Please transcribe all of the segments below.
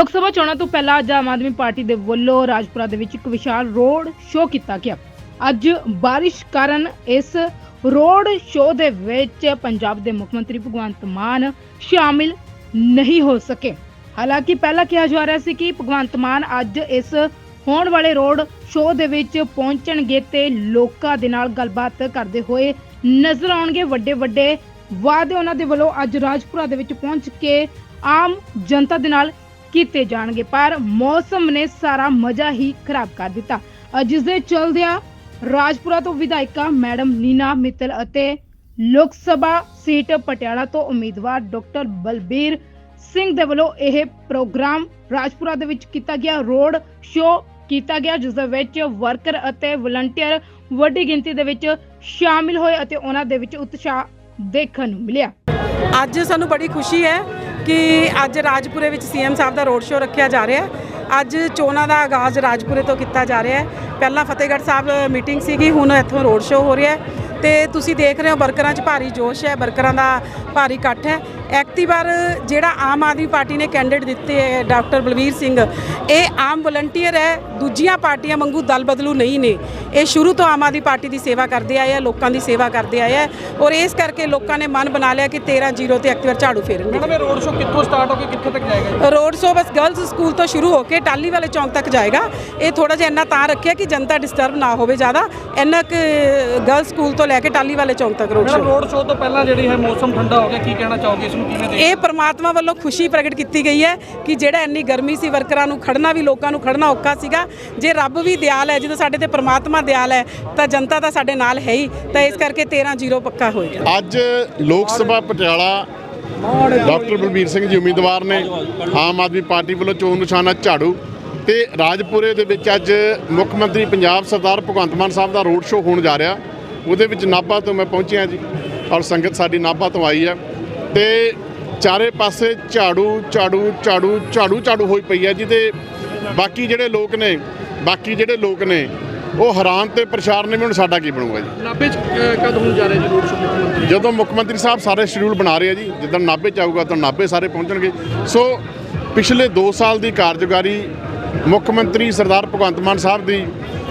ਲੋਕ ਸਭਾ ਚੋਣਾਂ ਤੋਂ ਪਹਿਲਾਂ ਅੱਜ ਆਮ ਆਦਮੀ ਪਾਰਟੀ ਦੇ ਵੱਲੋਂ ਰਾਜਪੁਰਾ ਦੇ ਵਿੱਚ ਇੱਕ ਵਿਸ਼ਾਲ ਰੋਡ ਸ਼ੋਅ ਕੀਤਾ ਗਿਆ। ਅੱਜ ਬਾਰਿਸ਼ ਕਾਰਨ ਇਸ ਰੋਡ ਸ਼ੋਅ ਦੇ ਵਿੱਚ ਪੰਜਾਬ ਦੇ ਮੁੱਖ ਮੰਤਰੀ ਭਗਵੰਤ ਮਾਨ ਸ਼ਾਮਿਲ ਨਹੀਂ ਹੋ ਸਕੇ। ਹਾਲਾਂਕਿ ਪਹਿਲਾਂ ਕਿਹਾ ਜਾ ਰਿਹਾ ਸੀ ਕਿ ਭਗਵੰਤ ਮਾਨ ਅੱਜ ਇਸ ਹੋਣ ਵਾਲੇ ਰੋਡ ਸ਼ੋਅ ਦੇ ਵਿੱਚ ਪਹੁੰਚਣਗੇ ਤੇ ਲੋਕਾਂ ਦੇ ਨਾਲ ਗੱਲਬਾਤ ਕਰਦੇ ਹੋਏ ਨਜ਼ਰ ਆਉਣਗੇ। ਵੱਡੇ ਵੱਡੇ ਵਾਅਦੇ ਉਹਨਾਂ ਦੇ ਵੱਲੋਂ ਅੱਜ ਰਾਜਪੁਰਾ ਦੇ ਵਿੱਚ ਪਹੁੰਚ ਕੇ ਆਮ ਜਨਤਾ ਦੇ ਨਾਲ ਕੀਤੇ ਜਾਣਗੇ, ਪਰ ਮੌਸਮ ਨੇ ਸਾਰਾ ਮਜ਼ਾ ਹੀ ਖਰਾਬ ਕਰ ਦਿੱਤਾ। ਜਿਸ ਦੇ ਚਲਦਿਆਂ ਰਾਜਪੁਰਾ ਤੋਂ ਵਿਧਾਇਕਾ ਮੈਡਮ ਨੀਨਾ ਮਿੱਤਲ ਅਤੇ ਲੋਕ ਸਭਾ ਸੀਟ ਪਟਿਆਲਾ ਤੋਂ ਉਮੀਦਵਾਰ ਡਾਕਟਰ ਬਲਬੀਰ ਸਿੰਘ ਦੇ ਵੱਲੋਂ ਇਹ ਪ੍ਰੋਗਰਾਮ ਰਾਜਪੁਰਾ ਦੇ ਵਿੱਚ ਕੀਤਾ ਗਿਆ, ਰੋਡ ਸ਼ੋਅ ਕੀਤਾ ਗਿਆ, ਜਿਸ ਦੇ ਵਿੱਚ ਵਰਕਰ ਅਤੇ ਵਲੰਟੀਅਰ ਵੱਡੀ ਗਿਣਤੀ ਦੇ ਵਿੱਚ ਸ਼ਾਮਿਲ ਹੋਏ ਅਤੇ ਉਹਨਾਂ ਦੇ ਵਿੱਚ ਉਤਸ਼ਾਹ ਦੇਖਣ ਨੂੰ ਮਿਲਿਆ। ਅੱਜ ਸਾਨੂੰ ਬੜੀ ਖੁਸ਼ੀ ਹੈ ਕਿ ਅੱਜ ਰਾਜਪੁਰੇ ਵਿੱਚ ਸੀਐਮ ਸਾਹਿਬ ਦਾ ਰੋਡ ਸ਼ੋਅ ਰੱਖਿਆ ਜਾ ਰਿਹਾ ਹੈ। ਅੱਜ ਚੋਣਾਂ ਦਾ ਆਗਾਜ਼ ਰਾਜਪੁਰੇ ਤੋਂ ਕੀਤਾ ਜਾ ਰਿਹਾ ਹੈ। ਪਹਿਲਾਂ ਫਤਿਹਗੜ੍ਹ ਸਾਹਿਬ ਮੀਟਿੰਗ ਸੀਗੀ, ਹੁਣ ਇੱਥੋਂ ਰੋਡ ਸ਼ੋਅ ਹੋ ਰਿਹਾ ਹੈ। ਤੇ ਤੁਸੀਂ ਦੇਖ ਰਹੇ ਹੋ ਵਰਕਰਾਂ 'ਚ ਭਾਰੀ ਜੋਸ਼ ਹੈ ਵਰਕਰਾਂ ਦਾ ਭਾਰੀ ਇਕੱਠ ਹੈ। ਐਕਤੀ ਵਾਰ ਜਿਹੜਾ ਆਮ ਆਦਮੀ ਪਾਰਟੀ ਨੇ ਕੈਂਡੀਡੇਟ ਦਿੱਤੇ ਹੈ ਡਾਕਟਰ ਬਲਵੀਰ ਸਿੰਘ ਇਹ ਆਮ ਵਲੰਟੀਅਰ ਹੈ ਦੂਜੀਆਂ ਪਾਰਟੀਆਂ ਵਾਂਗੂ ਦਲ ਬਦਲੂ ਨਹੀਂ ਨੇ। ਇਹ ਸ਼ੁਰੂ ਤੋਂ ਆਮ ਆਦਮੀ ਪਾਰਟੀ ਦੀ ਸੇਵਾ ਕਰਦੇ ਆਏ ਆ ਲੋਕਾਂ ਦੀ ਸੇਵਾ ਕਰਦੇ ਆਏ ਆ ਔਰ ਇਸ ਕਰਕੇ ਲੋਕਾਂ ਨੇ ਮਨ ਬਣਾ ਲਿਆ ਕਿ 13 ਜ਼ੀਰੋ ਤੇ ਐਕਤੀ ਵਾਰ ਝਾੜੂ ਫੇਰਨਗੇ ਮੈਡਮ ਇਹ ਰੋਡ ਸ਼ੋ ਕਿੱਥੋਂ ਸਟਾਰਟ ਹੋ ਕੇ ਕਿੱਥੇ ਤੱਕ ਜਾਏਗਾ ਰੋਡ ਸ਼ੋਅ ਬਸ ਗਰਲਸ ਸਕੂਲ ਤੋਂ ਸ਼ੁਰੂ ਹੋ ਕੇ ਟਾਲੀ ਵਾਲੇ ਚੌਂਕ ਤੱਕ ਜਾਏਗਾ। ਇਹ ਥੋੜਾ ਜਿਹਾ ਇੰਨਾ ਤਾਂ ਰੱਖਿਆ ਕਿ ਜਨਤਾ ਡਿਸਟਰਬ ਨਾ ਹੋਵੇ ਜ਼ਿਆਦਾ। ਇੰਨਾ ਕਿ ਗਰਲਸ ਸਕੂਲ ਤੋਂ ਲੈ ਕੇ ਟਾਲੀ ਵਾਲੇ ਚੌਂਕ ਤੱਕ ਰੋਡ ਰੋਡ ਸ਼ੋ ਤੋਂ ਪਹਿਲਾਂ ਜਿਹੜੀ ਹੈ ਮੌਸਮ ਠੰਡਾ ਹੋ ਗਿਆ ਕੀ ਕਹਿਣਾ ਚਾਹੋਗੇ ਇਸ ਇਹ ਪ੍ਰਮਾਤਮਾ ਵੱਲੋਂ ਖੁਸ਼ੀ ਪ੍ਰਗਟ ਕੀਤੀ ਗਈ ਹੈ ਕਿ ਜਿਹੜਾ ਇੰਨੀ ਗਰਮੀ ਸੀ ਵਰਕਰਾਂ ਨੂੰ ਖੜਨਾ ਵੀ, ਲੋਕਾਂ ਨੂੰ ਖੜਨਾ ਔਖਾ ਸੀਗਾ। ਜੇ ਰੱਬ ਵੀ ਦਿਆਲ ਹੈ, ਜਦੋਂ ਸਾਡੇ ਤੇ ਪ੍ਰਮਾਤਮਾ ਦਿਆਲ ਹੈ, ਤਾਂ ਜਨਤਾ ਤਾਂ ਸਾਡੇ ਨਾਲ ਹੈ ਹੀ। ਤਾਂ ਇਸ ਕਰਕੇ 13 ਜ਼ੀਰੋ ਪੱਕਾ ਹੋਏਗਾ ਅੱਜ ਲੋਕ ਸਭਾ ਪਟਿਆਲਾ ਡਾਕਟਰ ਬਲਬੀਰ ਸਿੰਘ ਜੀ ਉਮੀਦਵਾਰ ਨੇ ਆਮ ਆਦਮੀ ਪਾਰਟੀ ਵੱਲੋਂ ਚੋਣ ਨਿਸ਼ਾਨਾ ਝਾੜੂ ਤੇ ਰਾਜਪੁਰੇ ਦੇ ਵਿੱਚ ਅੱਜ ਮੁੱਖ ਮੰਤਰੀ ਪੰਜਾਬ ਸਰਦਾਰ ਭਗਵੰਤ ਮਾਨ ਸਾਹਿਬ ਦਾ ਰੋਡ ਸ਼ੋਅ ਹੋਣ ਜਾ ਰਿਹਾ। ਉਹਦੇ ਵਿੱਚ ਨਾਭਾ ਤੋਂ ਮੈਂ ਪਹੁੰਚਿਆ ਜੀ ਔਰ ਸੰਗਤ ਸਾਡੀ ਨਾਭਾ ਤੋਂ ਆਈ ਹੈ। ਤੇ ਚਾਰੇ ਪਾਸੇ ਝਾੜੂ ਝਾੜੂ ਝਾੜੂ ਝਾੜੂ ਝਾੜੂ ਹੋਈ ਪਈ ਹੈ ਜੀ ਤੇ ਬਾਕੀ ਜਿਹੜੇ ਲੋਕ ਨੇ ਬਾਕੀ ਜਿਹੜੇ ਲੋਕ ਨੇ ਉਹ ਹੈਰਾਨ ਤੇ ਪਰੇਸ਼ਾਨ ਨੇ ਵੀ ਹੁਣ ਸਾਡਾ ਕੀ ਬਣੂਗਾ ਜੀ। ਨਾਭੇ ਚ ਕਦ ਹੋਣ ਜਾ ਰਿਹਾ ਜੀ ਰੋਡ ਸ਼ੋ ਮੁੱਖ ਮੰਤਰੀ ਜਦੋਂ ਮੁੱਖ ਮੰਤਰੀ ਸਾਹਿਬ ਸਾਰੇ ਸ਼ਡਿਊਲ ਬਣਾ ਰਹੇ ਆ ਜੀ ਜਿੱਦਣ ਨਾਭੇ ਚ ਆਊਗਾ ਤਾਂ ਨਾਭੇ ਸਾਰੇ ਪਹੁੰਚਣਗੇ। ਸੋ ਪਿਛਲੇ 2 ਸਾਲ ਦੀ ਕਾਰਜਕਾਰੀ ਮੁੱਖ ਮੰਤਰੀ ਸਰਦਾਰ ਭਗਵੰਤ ਮਾਨ ਸਾਹਿਬ ਦੀ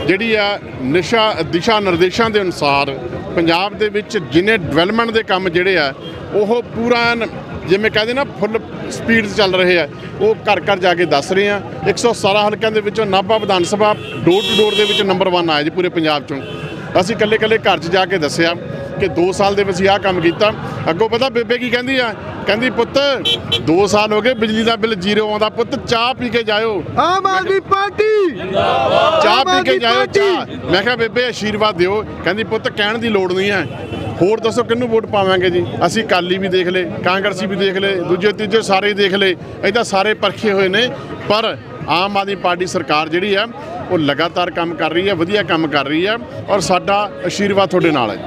ਜਿਹੜੀ ਆ ਨਿਸ਼ਾ ਦਿਸ਼ਾ ਨਿਰਦੇਸ਼ਾਂ ਦੇ ਅਨੁਸਾਰ ਪੰਜਾਬ ਦੇ ਵਿੱਚ ਜਿਨੇ ਡਿਵੈਲਪਮੈਂਟ ਦੇ ਕੰਮ ਜਿਹੜੇ ਆ ਉਹ ਪੂਰਾ ਜਿਵੇਂ ਕਹਿੰਦੇ ਨਾ ਫੁੱਲ ਸਪੀਡ ਚੱਲ ਰਹੇ ਆ। ਉਹ ਘਰ ਘਰ ਜਾ ਕੇ ਦੱਸ ਰਹੇ ਆ। 117 ਹਲਕਿਆਂ ਦੇ ਵਿੱਚੋਂ Nabha Vidhan Sabha door to door ਦੇ ਵਿੱਚ ਨੰਬਰ 1 ਆਇਆ ਜੀ ਪੂਰੇ ਪੰਜਾਬ 'ਚੋਂ। ਅਸੀਂ ਇਕੱਲੇ ਇਕੱਲੇ ਘਰ 'ਚ ਜਾ ਕੇ ਦੱਸਿਆ ਕਿ 2 ਸਾਲ ਦੇ ਵਿੱਚ ਅਸੀਂ ਆਹ ਕੰਮ ਕੀਤਾ। ਅੱਗੋਂ ਪਤਾ ਬੇਬੇ ਕੀ ਕਹਿੰਦੀ ਆ? ਕਹਿੰਦੀ ਪੁੱਤ 2 ਸਾਲ ਹੋ ਗਏ ਬਿਜਲੀ ਦਾ ਬਿੱਲ ਜ਼ੀਰੋ ਆਉਂਦਾ। ਪੁੱਤ ਚਾਹ ਪੀ ਕੇ ਜਾਇਓ। ਆਮ ਆਦਮੀ ਪਾਰਟੀ! ਚਾਹ ਪੀ ਕੇ ਜਾਇਓ। ਚਾਹ। ਮੈਂ ਕਿਹਾ ਬੇਬੇ ਆਸ਼ੀਰਵਾਦ ਦਿਓ। ਕਹਿੰਦੀ ਪੁੱਤ ਕਹਿਣ ਦੀ ਲੋੜ ਨਹੀਂ ਹੈ। ਹੋਰ ਦੱਸੋ ਕਿਹਨੂੰ ਵੋਟ ਪਾਵਾਂਗੇ ਜੀ? ਅਸੀਂ ਕਾਲੀ ਵੀ ਦੇਖ ਲਏ, ਕਾਂਗਰਸੀ ਵੀ ਦੇਖ ਲਏ, ਦੂਜੇ ਤੀਜੇ ਸਾਰੇ ਦੇਖ ਲਏ। ਇਹ ਤਾਂ ਸਾਰੇ ਪਰਖੇ ਹੋਏ ਨੇ, ਪਰ ਆਮ ਆਦਮੀ ਪਾਰਟੀ ਸਰਕਾਰ ਜਿਹੜੀ ਆ ਉਹ ਲਗਾਤਾਰ ਕੰਮ ਕਰ ਰਹੀ ਹੈ, ਵਧੀਆ ਕੰਮ ਕਰ ਰਹੀ ਹੈ ਔਰ ਸਾਡਾ ਆਸ਼ੀਰਵਾਦ ਤੁਹਾਡੇ ਨਾਲ ਹੈ।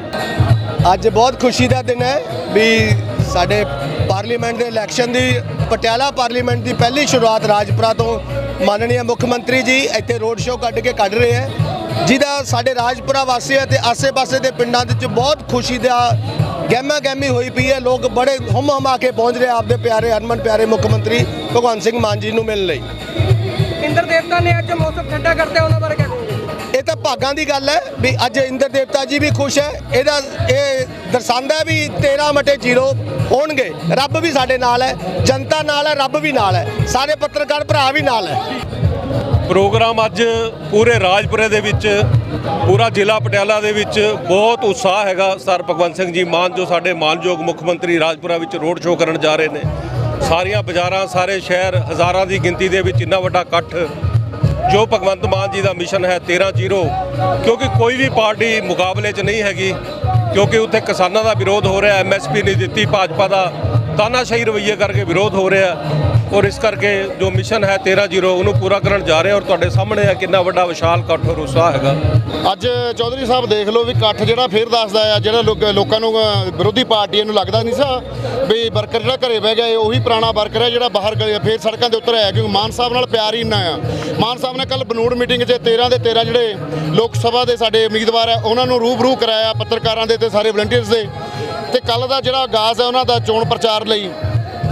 ਅੱਜ ਬਹੁਤ ਖੁਸ਼ੀ ਦਾ ਦਿਨ ਹੈ ਵੀ ਸਾਡੇ ਪਾਰਲੀਮੈਂਟ ਦੇ ਇਲੈਕਸ਼ਨ ਦੀ, ਪਟਿਆਲਾ ਪਾਰਲੀਮੈਂਟ ਦੀ ਪਹਿਲੀ ਸ਼ੁਰੂਆਤ ਰਾਜਪੁਰਾ ਤੋਂ ਮਾਨਨੀय ਮੁੱਖ ਮੰਤਰੀ ਜੀ ਇੱਥੇ ਰੋਡ ਸ਼ੋਅ ਕੱਢ ਕੇ ਕੱਢ ਰਹੇ ਹੈ। ਜਿਹਦਾ ਸਾਡੇ ਰਾਜਪੁਰਾ ਵਾਸੀਆਂ ਤੇ ਆਸੇ-ਪਾਸੇ ਦੇ ਪਿੰਡਾਂ ਦੇ ਵਿੱਚ ਬਹੁਤ ਖੁਸ਼ੀ ਦਾ ਗਹਿਮਾ ਗਹਿਮੀ ਹੋਈ ਪਈ ਹੈ। ਲੋਕ ਬੜੇ ਹੁਮ ਹਮਾ ਕੇ ਪਹੁੰਚ ਰਹੇ ਆਪਦੇ ਪਿਆਰੇ ਹਰਮਨ ਪਿਆਰੇ ਮੁੱਖ ਮੰਤਰੀ ਭਗਵੰਤ ਸਿੰਘ ਮਾਨ ਜੀ ਨੂੰ ਮਿਲਣ ਲਈ। ਇੰਦਰ ਦੇਵਤਾ ਨੇ ਅੱਜ ਮੌਸਮ ਠੰਡਾ ਕਰਤੇ ਉਹਨਾਂ ਬਾਰੇ ਕਹੋਗੇ? ਇਹ ਤਾਂ ਭਾਗਾਂ ਦੀ ਗੱਲ ਹੈ ਵੀ ਅੱਜ ਇੰਦਰ ਦੇਵਤਾ ਜੀ ਵੀ ਖੁਸ਼ ਹੈ। ਇਹਦਾ ਇਹ ਦਰਸਾਉਂਦਾ ਹੈ ਵੀ 13 ਮਟੇ ਜ਼ੀਰੋ ਹੋਣਗੇ। ਰੱਬ ਵੀ ਸਾਡੇ ਨਾਲ ਹੈ ਜਨਤਾ ਨਾਲ ਹੈ ਰੱਬ ਵੀ ਨਾਲ ਹੈ। ਸਾਰੇ ਪੱਤਰਕਾਰ ਭਰਾ ਵੀ ਨਾਲ ਹੈ। ਪ੍ਰੋਗਰਾਮ ਅੱਜ ਪੂਰੇ ਰਾਜਪੁਰੇ ਦੇ ਵਿੱਚ, ਪੂਰਾ ਜ਼ਿਲ੍ਹਾ ਪਟਿਆਲਾ ਦੇ ਵਿੱਚ ਬਹੁਤ ਉਤਸ਼ਾਹ ਹੈਗਾ। ਸਰ ਭਗਵੰਤ ਸਿੰਘ ਜੀ ਮਾਨ, ਜੋ ਸਾਡੇ ਮਾਨਯੋਗ ਮੁੱਖ ਮੰਤਰੀ ਰਾਜਪੁਰਾ ਵਿੱਚ ਰੋਡ ਸ਼ੋਅ ਕਰਨ ਜਾ ਰਹੇ ਨੇ। ਸਾਰੀਆਂ ਬਾਜ਼ਾਰਾਂ, ਸਾਰੇ ਸ਼ਹਿਰ ਹਜ਼ਾਰਾਂ ਦੀ ਗਿਣਤੀ ਦੇ ਵਿੱਚ ਇੰਨਾ ਵੱਡਾ ਇਕੱਠ, ਜੋ ਭਗਵੰਤ ਮਾਨ ਜੀ ਦਾ ਮਿਸ਼ਨ ਹੈ 13-0 ਕਿਉਂਕਿ ਕੋਈ ਵੀ ਪਾਰਟੀ ਮੁਕਾਬਲੇ 'ਚ ਨਹੀਂ ਹੈਗੀ, ਕਿਉਂਕਿ ਉੱਥੇ ਕਿਸਾਨਾਂ ਦਾ ਵਿਰੋਧ ਹੋ ਰਿਹਾ ਐਮਐਸਪੀ ਨਹੀਂ ਦਿੱਤੀ, ਭਾਜਪਾ ਦਾ ਤਾਨਾਸ਼ਾਹੀ ਰਵੱਈਏ ਕਰਕੇ ਵਿਰੋਧ ਹੋ ਰਿਹਾ। ਔਰ ਇਸ ਕਰਕੇ ਜੋ ਮਿਸ਼ਨ ਹੈ 13-0 ਉਹਨੂੰ ਪੂਰਾ ਕਰਨ ਜਾ ਰਹੇ ਔਰ ਤੁਹਾਡੇ ਸਾਹਮਣੇ ਹੈ ਕਿੰਨਾ ਵੱਡਾ ਵਿਸ਼ਾਲ ਇਕੱਠ ਔਰ ਉਤਸ਼ਾਹ ਹੈਗਾ। ਅੱਜ ਚੌਧਰੀ ਸਾਹਿਬ ਦੇਖ ਲਓ ਵੀ ਇਕੱਠ ਜਿਹੜਾ ਫੇਰ ਦੱਸਦਾ ਆ, ਜਿਹੜਾ ਲੋਕਾਂ ਨੂੰ ਵਿਰੋਧੀ ਪਾਰਟੀਆਂ ਨੂੰ ਲੱਗਦਾ ਨਹੀਂ ਸਾ ਵੀ ਵਰਕਰ ਜਿਹੜਾ ਘਰੇ ਬਹਿ ਗਿਆ ਉਹੀ ਪੁਰਾਣਾ ਵਰਕਰ ਹੈ ਜਿਹੜਾ ਬਾਹਰ ਗਏ ਫੇਰ ਸੜਕਾਂ ਦੇ ਉੱਤਰ ਆਇਆ ਕਿਉਂਕਿ ਮਾਨ ਸਾਹਿਬ ਨਾਲ ਪਿਆਰ ਹੀ ਇੰਨਾ ਆ। ਮਾਨ ਸਾਹਿਬ ਨੇ ਕੱਲ ਬਨੂੜ ਮੀਟਿੰਗ 'ਚ 13 ਦੇ 13 ਜਿਹੜੇ ਲੋਕ ਸਭਾ ਦੇ ਸਾਡੇ ਉਮੀਦਵਾਰ ਆ, ਉਹਨਾਂ ਨੂੰ ਰੂਬਰੂ ਕਰਾਇਆ ਪੱਤਰਕਾਰਾਂ ਦੇ ਤੇ ਸਾਰੇ ਵਲੰਟੀਅਰਸ ਦੇ। ਤੇ ਕੱਲ ਦਾ ਜਿਹੜਾ ਆਗਾਜ਼ ਹੈ ਉਹਨਾਂ ਦਾ ਚੋਣ ਪ੍ਰਚਾਰ ਲਈ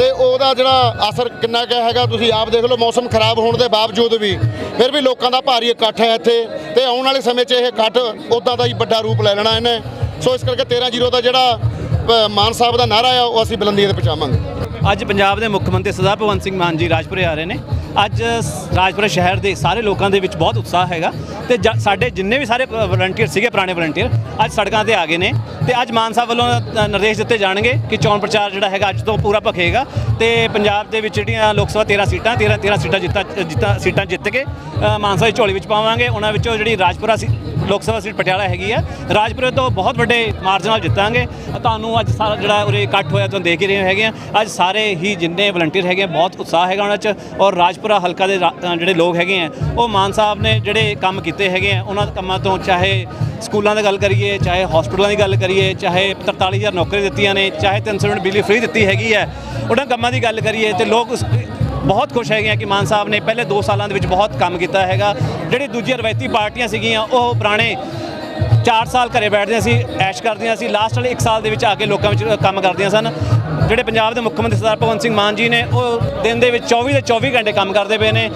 ਤੇ ਉਹਦਾ ਜਿਹੜਾ ਅਸਰ ਕਿੰਨਾ ਕੁ ਹੈਗਾ, ਤੁਸੀਂ ਆਪ ਦੇਖ ਲਓ, ਮੌਸਮ ਖਰਾਬ ਹੋਣ ਦੇ ਬਾਵਜੂਦ ਵੀ। ਫਿਰ ਵੀ ਲੋਕਾਂ ਦਾ ਭਾਰੀ ਇਕੱਠ ਹੈ ਇੱਥੇ ਤੇ ਆਉਣ ਵਾਲੇ ਸਮੇਂ 'ਚ ਇਹ ਇਕੱਠ ਉਦਾਂ ਦਾ ਹੀ ਵੱਡਾ ਰੂਪ ਲੈ ਲੈਣਾ ਇਹਨੇ। ਸੋ ਇਸ ਕਰਕੇ 13 ਜ਼ੀਰੋ ਦਾ ਜਿਹੜਾ ਮਾਨ ਸਾਹਿਬ ਦਾ ਨਾਰਾ ਆ, ਉਹ ਅਸੀਂ ਬੁਲੰਦੀਆਂ ਤੇ ਪਹੁੰਚਾਵਾਂਗੇ। ਅੱਜ ਪੰਜਾਬ ਦੇ ਮੁੱਖ ਮੰਤਰੀ ਸਰਦਾਰ ਭਗਵੰਤ ਸਿੰਘ ਮਾਨ ਜੀ ਰਾਜਪੁਰੇ ਆ ਰਹੇ ਨੇ। ਅੱਜ ਸ- ਰਾਜਪੁਰਾ ਸ਼ਹਿਰ ਦੇ ਸਾਰੇ ਲੋਕਾਂ ਦੇ ਵਿੱਚ ਬਹੁਤ ਉਤਸ਼ਾਹ ਹੈਗਾ ਤੇ ਜ- ਸਾਡੇ ਜਿੰਨੇ ਵੀ ਸਾਰੇ ਵਲੰਟੀਅਰ ਸੀਗੇ ਪੁਰਾਣੇ ਵਲੰਟੀਅਰ ਅੱਜ ਸੜਕਾਂ ਤੇ ਆ ਗਏ ਨੇ ਤੇ ਅੱਜ ਮਾਨ ਸਾਹਿਬ ਵੱਲੋਂ ਨਿਰਦੇਸ਼ ਦਿੱਤੇ ਜਾਣਗੇ ਕਿ ਚੋਣ ਪ੍ਰਚਾਰ ਜਿਹੜਾ ਹੈਗਾ ਅੱਜ ਤੋਂ ਪੂਰਾ ਭਖੇਗਾ ਤੇ ਪੰਜਾਬ ਦੇ ਵਿੱਚ ਜਿਹੜੀਆਂ ਲੋਕ ਸਭਾ 13 ਸੀਟਾਂ 13 13 ਸੀਟਾਂ ਜਿੱਤਾਂ ਜਿੱਤਾਂ ਸੀਟਾਂ ਜਿੱਤ ਕੇ ਅ, ਮਾਨ ਸਾਹਿਬ ਦੀ ਝੋਲੀ ਵਿੱਚ ਪਾਵਾਂਗੇ। ਉਹਨਾਂ ਵਿੱਚੋਂ ਜਿਹੜੀ ਰਾਜਪੁਰਾ ਸੀ ਲੋਕ ਸਭਾ ਸੀਟ ਪਟਿਆਲਾ ਹੈਗੀ ਆ। ਰਾਜਪੁਰੇ ਤੋਂ ਬਹੁਤ ਵੱਡੇ ਮਾਰਜਨ ਨਾਲ ਜਿੱਤਾਂਗੇ। ਤੁਹਾਨੂੰ ਅੱਜ ਸਾਰਾ ਜਿਹੜਾ ਉਰੇ ਇਕੱਠ ਹੋਇਆ, ਤੁਹਾਨੂੰ ਦੇਖ ਹੀ ਰਹੇ ਹੈਗੇ ਆ। ਅੱਜ ਸਾਰੇ ਹੀ ਜਿੰਨੇ ਵਲੰਟੀਅਰ ਹੈਗੇ ਆ, ਬਹੁਤ ਉਤਸ਼ਾਹ ਹੈਗਾ ਉਹਨਾਂ 'ਚ ਔਰ ਰਾਜਪੁਰਾ ਹਲਕਾ ਦੇ ਰਾ- ਜਿਹੜੇ ਲੋਕ ਹੈਗੇ ਆ, ਉਹ ਮਾਨ ਸਾਹਿਬ ਨੇ ਜਿਹੜੇ ਕੰਮ ਕੀਤੇ ਹੈਗੇ ਆ, ਉਹਨਾਂ ਕੰਮਾਂ ਤੋਂ ਚਾਹੇ ਸਕੂਲਾਂ ਦੀ ਗੱਲ ਕਰੀਏ, ਚਾਹੇ ਹਸਪੀਟਲਾਂ ਦੀ ਗੱਲ ਕਰੀਏ, ਚਾਹੇ 43000 ਨੌਕਰੀ ਦਿੱਤੀਆਂ ਨੇ, ਚਾਹੇ 300 ਯੂਨਿਟ ਬਿਜਲੀ ਫ੍ਰੀ ਦਿੱਤੀ ਹੈਗੀ ਹੈ। ਉਹਨਾਂ ਕੰਮਾਂ ਦੀ ਗੱਲ ਕਰੀਏ ਤੇ ਲੋਕ ਬਹੁਤ ਖੁਸ਼ ਹੈਗੇ ਆ ਕਿ ਮਾਨ ਸਾਹਿਬ ਨੇ ਪਹਿਲੇ 2 ਸਾਲਾਂ ਦੇ ਵਿੱਚ ਬਹੁਤ ਕੰਮ ਕੀਤਾ ਹੈਗਾ। ਜਿਹੜੀ ਦੂਜੀਆਂ ਰਵਾਇਤੀ ਪਾਰਟੀਆਂ ਸੀਗੀਆਂ, ਉਹ ਪੁਰਾਣੇ 4 ਸਾਲ ਘਰੇ ਬੈਠਦੀਆਂ ਸੀ, ਐਸ਼ ਕਰਦੀਆਂ ਸੀ, ਲਾਸਟ ਵਾਲੇ 1 ਸਾਲ ਦੇ ਵਿੱਚ ਆ ਕੇ ਲੋਕਾਂ ਵਿੱਚ ਕੰਮ ਕਰਦੀਆਂ ਸਨ। ਜਿਹੜੇ ਪੰਜਾਬ ਦੇ ਮੁੱਖ ਮੰਤਰੀ ਸਰਦਾਰ ਭਗਵੰਤ ਸਿੰਘ ਮਾਨ ਜੀ ਨੇ, ਉਹ ਦਿਨ ਦੇ ਵਿੱਚ 24 ਦੇ 24 ਘੰਟੇ ਕੰਮ ਕਰਦੇ ਪਏ ਨੇ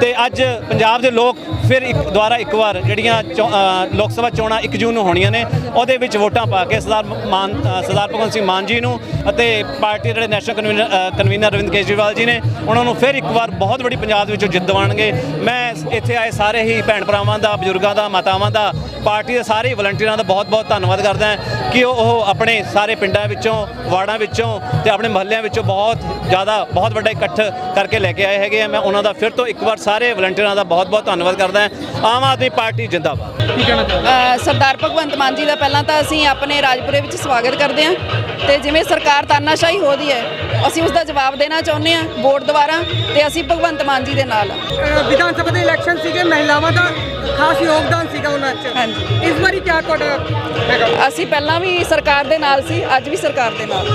ਤੇ ਅੱਜ ਪੰਜਾਬ ਦੇ ਲੋਕ ਫਿਰ ਇੱਕ ਦੁਆਰਾ ਇੱਕ ਵਾਰ ਜਿਹੜੀਆਂ ਚੋ- ਲੋਕ ਸਭਾ ਚੋਣਾਂ 1 ਜੂਨ ਨੂੰ ਹੋਣੀਆਂ ਨੇ, ਉਹਦੇ ਵਿੱਚ ਵੋਟਾਂ ਪਾ ਕੇ ਸਰਦਾਰ ਮਾਨ ਸਰਦਾਰ ਭਗਵੰਤ ਸਿੰਘ ਮਾਨ ਜੀ ਨੂੰ ਅਤੇ ਪਾਰਟੀ ਦੇ ਜਿਹੜੇ national convener convener Arvind Kejriwal ji ਨੇ, ਉਹਨਾਂ ਨੂੰ ਫਿਰ ਇੱਕ ਵਾਰ ਬਹੁਤ ਵੱਡੀ ਪੰਜਾਬ ਦੇ ਵਿੱਚੋਂ ਜਿੱਤ ਦਿਵਾਉਣਗੇ। ਮੈਂ ਇੱਥੇ ਆਏ ਸਾਰੇ ਹੀ ਭੈਣ ਭਰਾਵਾਂ ਦਾ, ਬਜ਼ੁਰਗਾਂ ਦਾ, ਮਾਤਾਵਾਂ ਦਾ, ਪਾਰਟੀ ਦੇ ਸਾਰੇ ਵਲੰਟੀਅਰਾਂ ਦਾ ਬਹੁਤ-ਬਹੁਤ ਧੰਨਵਾਦ ਕਰਦਾ ਕਿ ਉਹ ਉਹ ਆਪਣੇ ਸਾਰੇ ਪਿੰਡਾਂ ਵਿੱਚੋਂ, ਵਾਰਡਾਂ ਵਿੱਚੋਂ ਤੇ ਆਪਣੇ ਮਹੱਲਿਆਂ ਵਿੱਚੋਂ ਬਹੁਤ ਜ਼ਿਆਦਾ ਬਹੁਤ ਵੱਡਾ ਇਕੱਠ ਕਰਕੇ ਲੈ ਕੇ ਆਏ ਹੈਗੇ ਆ। ਮੈਂ ਉਹਨਾਂ ਦਾ ਫਿਰ ਤੋਂ ਇੱਕ ਵਾਰ ਸਾਰੇ ਵਲੰਟੀਅਰਾਂ ਦਾ ਬਹੁਤ-ਬਹੁਤ ਧੰਨਵਾਦ ਕਰਦਾ ਹਾਂ। ਆਮ ਆਦਮੀ ਪਾਰਟੀ ਜਿੰਦਾਬਾਦ। ਕੀ ਸਰਦਾਰ ਭਗਵੰਤ ਮਾਨ ਜੀ ਦਾ ਪਹਿਲਾਂ ਤਾਂ ਅਸੀਂ ਆਪਣੇ ਰਾਜਪੁਰੇ ਵਿੱਚ ਸਵਾਗਤ ਕਰਦੇ ਹਾਂ ਤੇ ਜਿਵੇਂ ਸਰਕਾਰ ਤਾਨਾਸ਼ਾਹੀ ਹੋ ਰਹੀ ਹੈ ਅਸੀਂ ਉਸ ਦਾ ਜਵਾਬ ਦੇਣਾ ਚਾਹੁੰਦੇ ਹਾਂ ਵੋਟ ਦੁਆਰਾ ਤੇ ਅਸੀਂ ਭਗਵੰਤ ਮਾਨ ਜੀ ਦੇ ਨਾਲ ਵਿਧਾਨ ਸਭਾ ਦੇ ਇਲੈਕਸ਼ਨ ਸੀਗੇ ਮਹਿਲਾਵਾਂ ਦਾ ਖਾਸ ਯੋਗਦਾਨ ਸੀਗਾ ਉਹਨਾਂ 'ਚ। ਹਾਂਜੀ। ਇਸ ਵਾਰੀ ਕਿਆ ਤੁਹਾਡਾ ਅਸੀਂ ਪਹਿਲਾਂ ਵੀ ਸਰਕਾਰ ਦੇ ਨਾਲ ਸੀ ਅੱਜ ਵੀ ਸਰਕਾਰ ਦੇ ਨਾਲ।